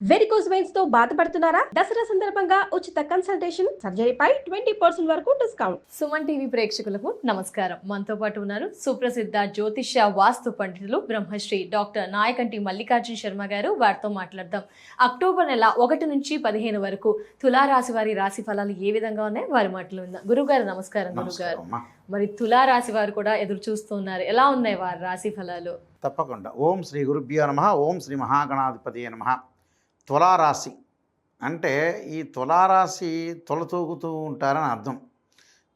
Varicose వెయిన్స్తో బాధపడుతున్నారా? దసరా సందర్భంగా ఉచిత కన్సల్టేషన్ సర్జరీపై ట్వంటీ పర్సెంట్ వరకు డిస్కౌంట్ సుమన్ టీవీ ప్రేక్షకులకు నమస్కారం. మనతో పాటు ఉన్నారు సుప్రసిద్ధ జ్యోతిష్య వాస్తు పండితులు బ్రహ్మశ్రీ డాక్టర్ నాయకంటి మల్లికార్జున శర్మ గారు. వారితో మాట్లాడదాం. అక్టోబర్ నెల ఒకటి నుంచి పదిహేను వరకు తులారాశి వారి రాశి ఫలాలు ఏ విధంగా ఉన్నాయి? వారి మాటలు విందాం. గురుగారు నమస్కారం గురుగారు. మరి తులారాశి వారు కూడా ఎదురు చూస్తున్నారు. ఎలా ఉన్నాయి వారి రాశి ఫలాలు? తప్పకుండా. ఓం శ్రీ గురుభ్యో నమ. ఓం శ్రీ మహాగణాధిపతి నమ. తులారాశి. అంటే ఈ తులారాశి తొలతూగుతూ ఉంటారని అర్థం.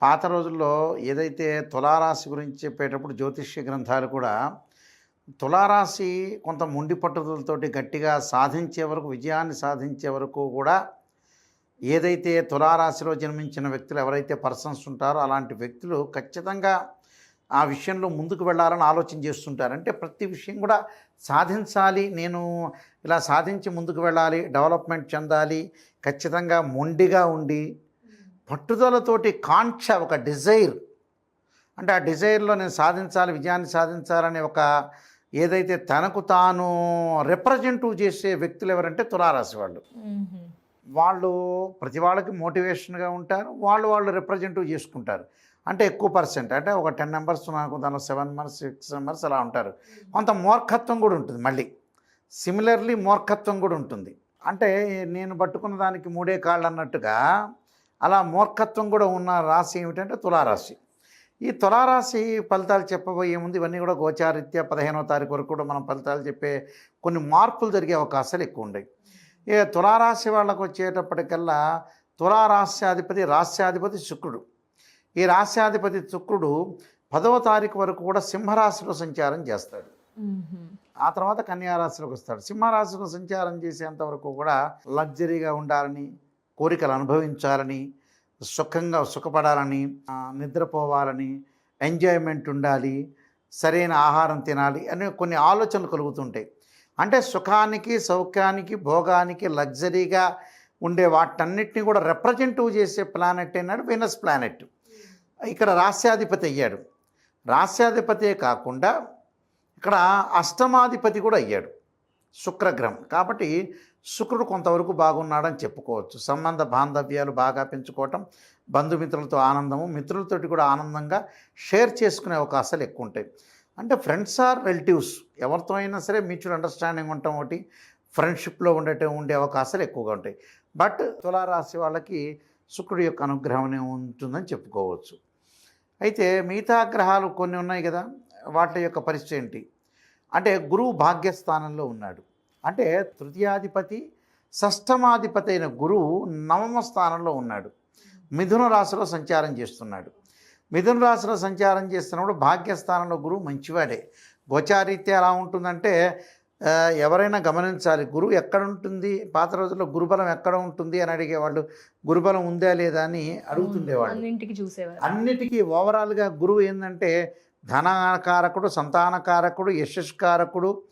పాత రోజుల్లో ఏదైతే తులారాశి గురించి చెప్పేటప్పుడు జ్యోతిష్య గ్రంథాలు కూడా తులారాశి కొంత ముండి పట్టుదలతోటి గట్టిగా సాధించే వరకు విజయాన్ని సాధించే వరకు కూడా ఏదైతే తులారాశిలో జన్మించిన వ్యక్తులు ఎవరైతే పర్సన్స్ ఉంటారో అలాంటి వ్యక్తులు ఖచ్చితంగా ఆ విషయంలో ముందుకు వెళ్ళాలని ఆలోచన చేస్తుంటారు. అంటే ప్రతి విషయం కూడా సాధించాలి నేను ఇలా సాధించి ముందుకు వెళ్ళాలి డెవలప్మెంట్ చెందాలి ఖచ్చితంగా మొండిగా ఉండి పట్టుదలతోటి కాంక్ష ఒక డిజైర్. అంటే ఆ డిజైర్లో నేను సాధించాలి విజయాన్ని సాధించాలనే ఒక ఏదైతే తనకు తాను రిప్రజెంటివ్ చేసే వ్యక్తులు ఎవరంటే తులారాశి వాళ్ళు. వాళ్ళు ప్రతి వాళ్ళకి మోటివేషన్గా ఉంటారు వాళ్ళు వాళ్ళు రిప్రజెంటివ్ చేసుకుంటారు. అంటే ఎక్కువ పర్సెంట్ అంటే ఒక టెన్ మెంబర్స్ నాకు దానిలో సెవెన్ మెంబర్స్ సిక్స్ మెంబర్స్ అలా ఉంటారు. కొంత మూర్ఖత్వం కూడా ఉంటుంది మళ్ళీ. సిమిలర్లీ మూర్ఖత్వం కూడా ఉంటుంది. అంటే నేను పట్టుకున్న దానికి మూడే కాళ్ళు అన్నట్టుగా అలా మూర్ఖత్వం కూడా ఉన్న రాశి ఏమిటంటే తులారాశి. ఈ తులారాశి ఫలితాలు చెప్పబోయే ముందు ఇవన్నీ కూడా గోచారీత్యా పదిహేనో తారీఖు వరకు కూడా మనం ఫలితాలు చెప్పే కొన్ని మార్పులు జరిగే అవకాశాలు ఎక్కువ ఉన్నాయి ఇక తులారాశి వాళ్ళకు వచ్చేటప్పటికల్లా తులారాశ్యాధిపతి రాశ్యాధిపతి శుక్రుడు. ఈ రాశ్యాధిపతి శుక్రుడు పదవ తారీఖు వరకు కూడా సింహరాశిలో సంచారం చేస్తాడు. ఆ తర్వాత కన్యారాశిలోకి వస్తాడు. సింహరాశిలో సంచారం చేసేంత వరకు కూడా లగ్జరీగా ఉండాలని కోరికలు అనుభవించాలని సుఖంగా సుఖపడాలని నిద్రపోవాలని ఎంజాయ్మెంట్ ఉండాలి సరైన ఆహారం తినాలి అనే కొన్ని ఆలోచనలు కలుగుతుంటాయి. అంటే సుఖానికి సౌఖ్యానికి భోగానికి లగ్జరీగా ఉండే వాటన్నిటిని కూడా రిప్రజెంటివ్ చేసే ప్లానెట్ అయినాడు వీనస్ ప్లానెట్ ఇక్కడ రాస్యాధిపతి అయ్యాడు. రాస్యాధిపతే కాకుండా ఇక్కడ అష్టమాధిపతి కూడా అయ్యాడు. శుక్రగ్రహం. కాబట్టి శుక్రుడు కొంతవరకు బాగున్నాడని చెప్పుకోవచ్చు. సంబంధ బాంధవ్యాలు బాగా పెంచుకోవటం బంధుమిత్రులతో ఆనందము మిత్రులతోటి కూడా ఆనందంగా షేర్ చేసుకునే అవకాశాలు ఎక్కువ ఉంటాయి. అంటే ఫ్రెండ్స్ ఆర్ రిలేటివ్స్. ఎవరితో అయినా సరే మ్యూచువల్ అండర్స్టాండింగ్ ఉండటం ఒకటి ఫ్రెండ్షిప్లో ఉండటం ఉండే అవకాశాలు ఎక్కువగా ఉంటాయి. బట్ తులారాశి వాళ్ళకి శుక్రుడి యొక్క అనుగ్రహం ఉంటుందని చెప్పుకోవచ్చు. అయితే మిగతా గ్రహాలు కొన్ని ఉన్నాయి కదా వాటి యొక్క పరిస్థితి ఏంటి? అంటే గురువు భాగ్యస్థానంలో ఉన్నాడు. అంటే తృతీయాధిపతి షష్టమాధిపతి అయిన గురువు నవమ స్థానంలో ఉన్నాడు. మిథున రాశిలో సంచారం చేస్తున్నాడు. మిథున రాశిలో సంచారం చేస్తున్నప్పుడు భాగ్యస్థానంలో గురువు మంచివాడే. గోచారీత్య ఎలా ఉంటుందంటే ఎవరైనా గమనించాలి గురువు ఎక్కడ ఉంటుంది పాత రోజుల్లో గురుబలం ఎక్కడ ఉంటుంది అని అడిగేవాళ్ళు గురుబలం ఉందా లేదా అని అడుగుతుండేవాళ్ళు. అన్నింటికి చూసేవారు. అన్నిటికీ ఓవరాల్గా గురువు ఏంటంటే ధనకారకుడు సంతానకారకుడు యశస్కారకుడు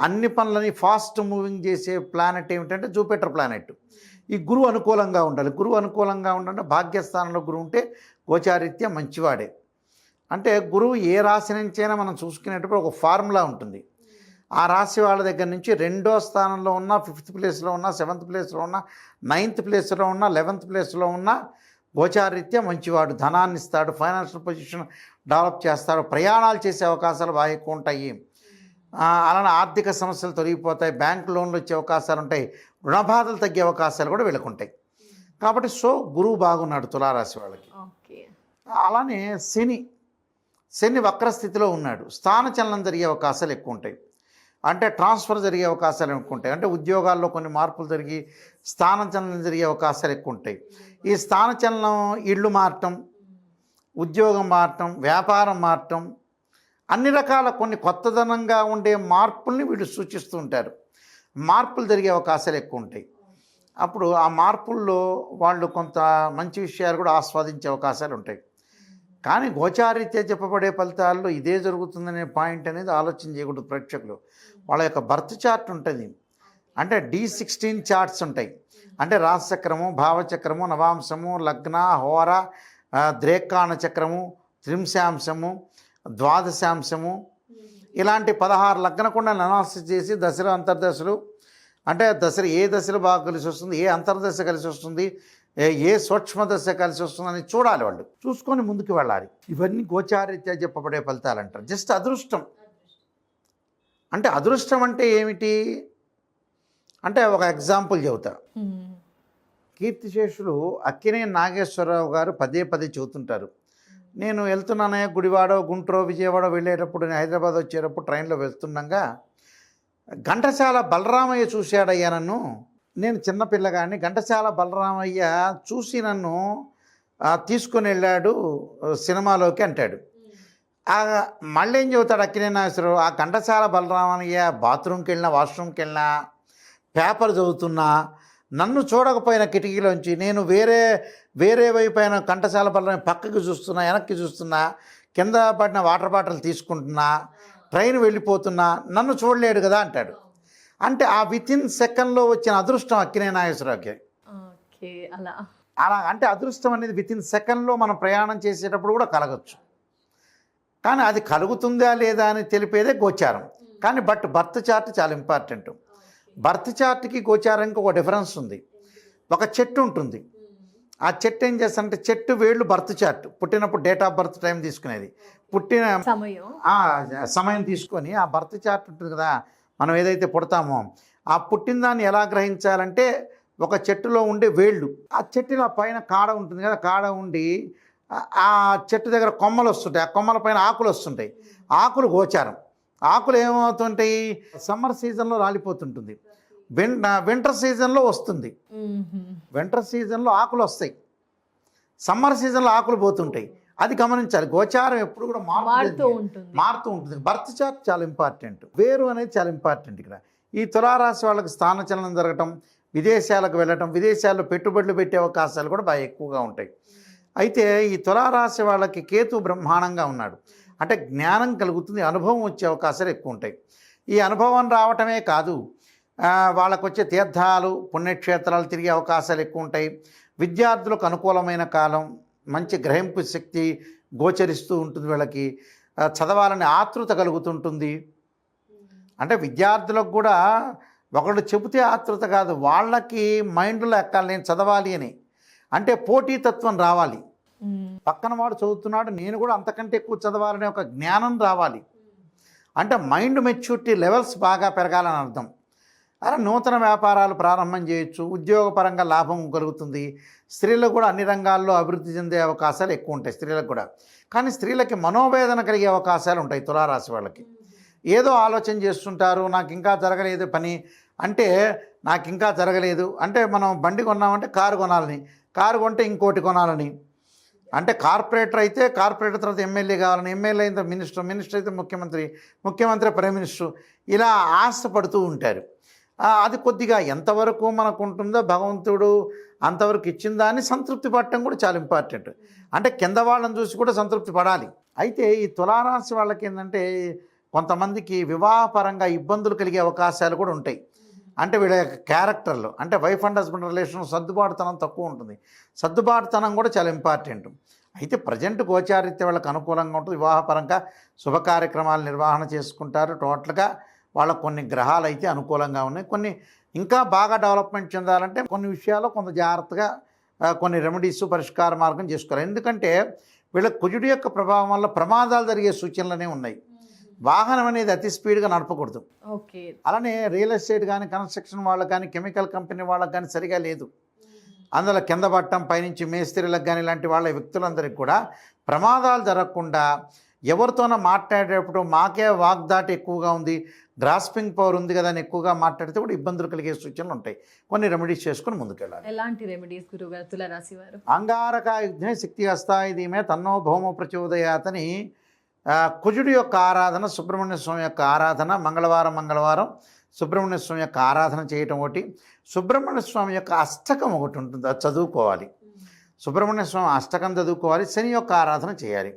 అన్ని పనులని ఫాస్ట్ మూవింగ్ చేసే ప్లానెట్ ఏమిటంటే జూపిటర్ ప్లానెట్. ఈ గురువు అనుకూలంగా ఉండాలి. గురువు అనుకూలంగా ఉండాలంటే భాగ్యస్థానంలో గురువు ఉంటే గోచారీత్య మంచివాడే. అంటే గురువు ఏ రాశి నుంచైనా మనం చూసుకునేటప్పుడు ఒక ఫార్ములా ఉంటుంది. ఆ రాశి వాళ్ళ దగ్గర నుంచి రెండో స్థానంలో ఉన్న ఫిఫ్త్ ప్లేస్లో ఉన్న సెవెంత్ ప్లేస్లో ఉన్న నైన్త్ ప్లేస్లో ఉన్న లెవెంత్ ప్లేస్లో ఉన్న గోచారీత్యా మంచివాడు. ధనాన్ని ఇస్తాడు ఫైనాన్షియల్ పొజిషన్ డెవలప్ చేస్తాడు ప్రయాణాలు చేసే అవకాశాలు బాగా ఎక్కువ ఉంటాయి. అలానే ఆర్థిక సమస్యలు తొలగిపోతాయి బ్యాంక్ లోన్లు వచ్చే అవకాశాలు ఉంటాయి రుణబాధలు తగ్గే అవకాశాలు కూడా వీళ్ళకుంటాయి కాబట్టి సో గురువు బాగున్నాడు తులారాశి వాళ్ళకి. ఓకే. అలానే శని శని వక్రస్థితిలో ఉన్నాడు. స్థానచలనం జరిగే అవకాశాలు ఎక్కువ ఉంటాయి. అంటే ట్రాన్స్ఫర్ జరిగే అవకాశాలు ఎక్కువ ఉంటాయి. అంటే ఉద్యోగాల్లో కొన్ని మార్పులు జరిగి స్థానచలనం జరిగే అవకాశాలు ఎక్కువ ఉంటాయి. ఈ స్థానచలనం ఇళ్ళు మారటం ఉద్యోగం మారటం వ్యాపారం మారటం అన్ని రకాల కొన్ని కొత్తదనంగా ఉండే మార్పుల్ని వీళ్ళు సూచిస్తూ ఉంటారు. మార్పులు జరిగే అవకాశాలు ఎక్కువ ఉంటాయి. అప్పుడు ఆ మార్పుల్లో వాళ్ళు కొంత మంచి విషయాలు కూడా ఆస్వాదించే అవకాశాలు ఉంటాయి. కానీ గోచారీత్యా చెప్పబడే ఫలితాల్లో ఇదే జరుగుతుందనే పాయింట్ అనేది ఆలోచన చేయకూడదు ప్రేక్షకులు. వాళ్ళ యొక్క బర్త్ చార్ట్ ఉంటుంది. అంటే డి సిక్స్టీన్ చార్ట్స్ ఉంటాయి. అంటే రాశచక్రము భావచక్రము నవాంశము లగ్న హోర ఆ, ద్రేకాణ చక్రము త్రింశాంశము ద్వాదశాంశము. ఇలాంటి పదహారు లగ్న కుండలు అనాలిసిస్ చేసి దశలు అంతర్దశలు అంటే దశ ఏ దశలో బాగా కలిసి వస్తుంది ఏ అంతర్దశ కలిసి వస్తుంది ఏ సూక్ష్మ దశ కలిసి వస్తుందని చూడాలి వాళ్ళు. చూసుకొని ముందుకు వెళ్ళాలి. ఇవన్నీ గోచారీత్యా చెప్పబడే ఫలితాలు అంటారు. జస్ట్ అదృష్టం. అంటే అదృష్టం అంటే ఏమిటి? అంటే ఒక ఎగ్జాంపుల్ చెబుతా. కీర్తిశేషులు అక్కినే నాగేశ్వరరావు గారు పదే పదే చెబుతుంటారు. నేను వెళ్తున్నానే గుడివాడ గుంటూరు విజయవాడ వెళ్ళేటప్పుడు నేను హైదరాబాద్ వచ్చేటప్పుడు ట్రైన్లో వెళ్తుండగా ఘంటసాల బలరామయ్య చూశాడయ్యా నన్ను. నేను చిన్నపిల్లగాడిని ఘంటసాల బలరామయ్య చూసి నన్ను తీసుకుని వెళ్ళాడు సినిమాలోకి అంటాడు. ఆ, మళ్ళీ ఏం చెబుతాడు అక్కినే ఆ ఘంటసాల బలరామయ్య బాత్రూమ్కి వెళ్ళినా వాష్రూమ్కి వెళ్ళినా పేపర్ చదువుతున్నా నన్ను చూడకపోయిన కిటికీలోంచి నేను వేరే వేరే వైపు అయిన కంఠశాల పళ్ళ పక్కకి చూస్తున్నా వెనక్కి చూస్తున్నా కింద పడిన వాటర్ బాటిల్ తీసుకుంటున్నా ట్రైన్ వెళ్ళిపోతున్నా నన్ను చూడలేడు కదా అంటాడు. అంటే ఆ విత్ ఇన్ సెకండ్లో వచ్చిన అదృష్టం అక్కినే నాగేశ్వరరావుకి. అలా. అలా అంటే అదృష్టం అనేది విత్ ఇన్ సెకండ్లో మనం ప్రయాణం చేసేటప్పుడు కూడా కలగచ్చు. కానీ అది కలుగుతుందా లేదా అని తెలిపేదే గోచారం. కానీ బట్ బర్త్ చార్ట్ చాలా ఇంపార్టెంట్. బర్త్ చార్ట్కి గోచారానికి ఒక డిఫరెన్స్ ఉంది. ఒక చెట్టు ఉంటుంది. ఆ చెట్టు ఏం చేస్తారంటే చెట్టు వేళ్ళు బర్త్ చార్ట్. పుట్టినప్పుడు డేట్ ఆఫ్ బర్త్ టైం తీసుకునేది. పుట్టిన సమయం. ఆ సమయం తీసుకొని ఆ బర్త్ చార్ట్ ఉంటుంది కదా మనం ఏదైతే పుడతామో ఆ పుట్టిన దాన్ని ఎలా గ్రహించాలంటే ఒక చెట్టులో ఉండే వేళ్ళు. ఆ చెట్టులో పైన కాడ ఉంటుంది కదా కాడ ఉండి ఆ చెట్టు దగ్గర కొమ్మలు వస్తుంటాయి. ఆ కొమ్మల పైన ఆకులు వస్తుంటాయి. ఆకులు గోచారం. ఆకులు ఏమవుతుంటాయి? సమ్మర్ సీజన్లో రాలిపోతుంటుంది. విన్ వింటర్ సీజన్లో వస్తుంది. వింటర్ సీజన్లో ఆకులు వస్తాయి. సమ్మర్ సీజన్లో ఆకులు పోతుంటాయి. అది గమనించాలి. గోచారం ఎప్పుడు కూడా మారుతూ మారుతూ ఉంటుంది. మారుతూ ఉంటుంది. బర్త్ చార్ట్ చాలా ఇంపార్టెంట్ వేరు అనేది చాలా ఇంపార్టెంట్ ఇక్కడ. ఈ తులారాశి వాళ్ళకి స్థానచలనం జరగటం విదేశాలకు వెళ్ళటం విదేశాల్లో పెట్టుబడులు పెట్టే అవకాశాలు కూడా బాగా ఎక్కువగా ఉంటాయి. అయితే ఈ తులారాశి వాళ్ళకి కేతు బ్రహ్మాండంగా ఉన్నాడు. అంటే జ్ఞానం కలుగుతుంది అనుభవం వచ్చే అవకాశాలు ఎక్కువ ఉంటాయి. ఈ అనుభవం రావటమే కాదు వాళ్ళకు వచ్చే తీర్థాలు పుణ్యక్షేత్రాలు తిరిగే అవకాశాలు ఎక్కువ ఉంటాయి విద్యార్థులకు అనుకూలమైన కాలం మంచి గ్రహింపు శక్తి గోచరిస్తూ ఉంటుంది వీళ్ళకి. చదవాలని ఆతృత కలుగుతుంటుంది. అంటే విద్యార్థులకు కూడా ఒకళ్ళు చెబితే ఆతృత కాదు వాళ్ళకి మైండ్లో ఎక్కాలి నేను చదవాలి అని. అంటే పోటీతత్వం రావాలి. పక్కన వాడు చదువుతున్నాడు నేను కూడా అంతకంటే ఎక్కువ చదవాలనే ఒక జ్ఞానం రావాలి. అంటే మైండ్ మెచ్యూరిటీ లెవెల్స్ బాగా పెరగాలని అర్థం. అలా నూతన వ్యాపారాలు ప్రారంభం చేయొచ్చు ఉద్యోగపరంగా లాభం కలుగుతుంది. స్త్రీలకు కూడా అన్ని రంగాల్లో అభివృద్ధి చెందే అవకాశాలు ఎక్కువ ఉంటాయి స్త్రీలకు కూడా. కానీ స్త్రీలకి మనోవేదన కలిగే అవకాశాలు ఉంటాయి తులారాశి వాళ్ళకి. ఏదో ఆలోచన చేస్తుంటారు నాకు ఇంకా జరగలేదు పని అంటే నాకు ఇంకా జరగలేదు. అంటే మనం బండి కొన్నామంటే కారు కొనాలని కారు కొంటే ఇంకోటి కొనాలని. అంటే కార్పొరేటర్ అయితే కార్పొరేటర్ తర్వాత ఎమ్మెల్యే కావాలని ఎమ్మెల్యే అయితే మినిస్టర్ మినిస్టర్ అయితే ముఖ్యమంత్రి ముఖ్యమంత్రి ప్రైమ్ మినిస్టర్. ఇలా ఆశపడుతూ ఉంటారు. అది కొద్దిగా ఎంతవరకు మనకు ఉంటుందో భగవంతుడు అంతవరకు ఇచ్చిన దాన్ని సంతృప్తి పడటం కూడా చాలా ఇంపార్టెంట్ అంటే కింద వాళ్ళని చూసి కూడా సంతృప్తి పడాలి. అయితే ఈ తులారాశి వాళ్ళకి ఏంటంటే కొంతమందికి వివాహపరంగా ఇబ్బందులు కలిగే అవకాశాలు కూడా ఉంటాయి. అంటే వీళ్ళ యొక్క క్యారెక్టర్లు అంటే వైఫ్ అండ్ హస్బెండ్ రిలేషన్ సర్దుబాటుతనం తక్కువ ఉంటుంది. సర్దుబాటుతనం కూడా చాలా ఇంపార్టెంట్ అయితే ప్రజెంట్ గోచారిత్య వాళ్ళకి అనుకూలంగా ఉంటుంది. వివాహపరంగా శుభ కార్యక్రమాలు నిర్వహణ చేసుకుంటారు. టోటల్గా వాళ్ళకు కొన్ని గ్రహాలు అయితే అనుకూలంగా ఉన్నాయి. కొన్ని ఇంకా బాగా డెవలప్మెంట్ చెందాలంటే కొన్ని విషయాల్లో కొంత జాగ్రత్తగా కొన్ని రెమెడీస్ పరిష్కార మార్గం చేసుకోవాలి. ఎందుకంటే వీళ్ళ కుజుడి యొక్క ప్రభావం వల్ల ప్రమాదాలు జరిగే సూచనలనే ఉన్నాయి. వాహనం అనేది అతి స్పీడ్గా నడపకూడదు. ఓకే. అలానే రియల్ ఎస్టేట్ కానీ కన్స్ట్రక్షన్ వాళ్ళకి కానీ కెమికల్ కంపెనీ వాళ్ళకి కానీ సరిగా లేదు. అందులో కింద పట్టం పైనుంచి మేస్త్రీలకు కానీ ఇలాంటి వాళ్ళ వ్యక్తులందరికీ కూడా ప్రమాదాలు జరగకుండా ఎవరితోనో మాట్లాడేటప్పుడు మాకే వాగ్దాటి ఎక్కువగా ఉంది గ్రాస్పింగ్ పవర్ ఉంది కదా అని ఎక్కువగా మాట్లాడితే కూడా ఇబ్బందులు కలిగే సూచనలు ఉంటాయి. కొన్ని రెమెడీస్ చేసుకొని ముందుకెళ్ళాలి. ఎలాంటి రెమెడీస్ గురుగారు తులరాశి వారు అంగారక యుద్ధే శక్తి హస్తాయుధీమే తన్నో భౌమ ప్రచోదయాతని కుజుడి యొక్క ఆరాధన సుబ్రహ్మణ్య స్వామి యొక్క ఆరాధన మంగళవారం మంగళవారం సుబ్రహ్మణ్య స్వామి యొక్క ఆరాధన చేయటం ఒకటి. సుబ్రహ్మణ్య స్వామి యొక్క అష్టకం ఒకటి ఉంటుంది అది చదువుకోవాలి. సుబ్రహ్మణ్య స్వామి అష్టకం చదువుకోవాలి శని యొక్క ఆరాధన చేయాలి.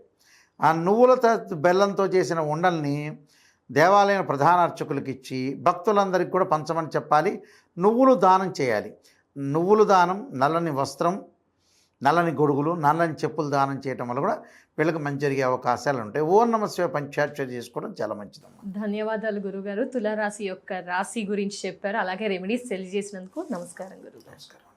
ఆ నువ్వులతో బెల్లంతో చేసిన ఉండల్ని దేవాలయం ప్రధాన అర్చకులకు ఇచ్చి భక్తులందరికీ కూడా పంచమని చెప్పాలి. నువ్వులు దానం చేయాలి. నువ్వులు దానం నల్లని వస్త్రం నల్లని గొడుగులు నల్లని చెప్పులు దానం చేయటం వల్ల కూడా వీళ్ళకి మంచి జరిగే అవకాశాలు ఉంటాయి ఓం నమ శివ పంచాక్షరి చేసుకోవడం చాలా మంచిదమ్మా. ధన్యవాదాలు గురుగారు. తులారాశి యొక్క రాశి గురించి చెప్పారు. అలాగే రెమెడీస్ తెలియజేసినందుకు నమస్కారం గురుగారు నమస్కారం.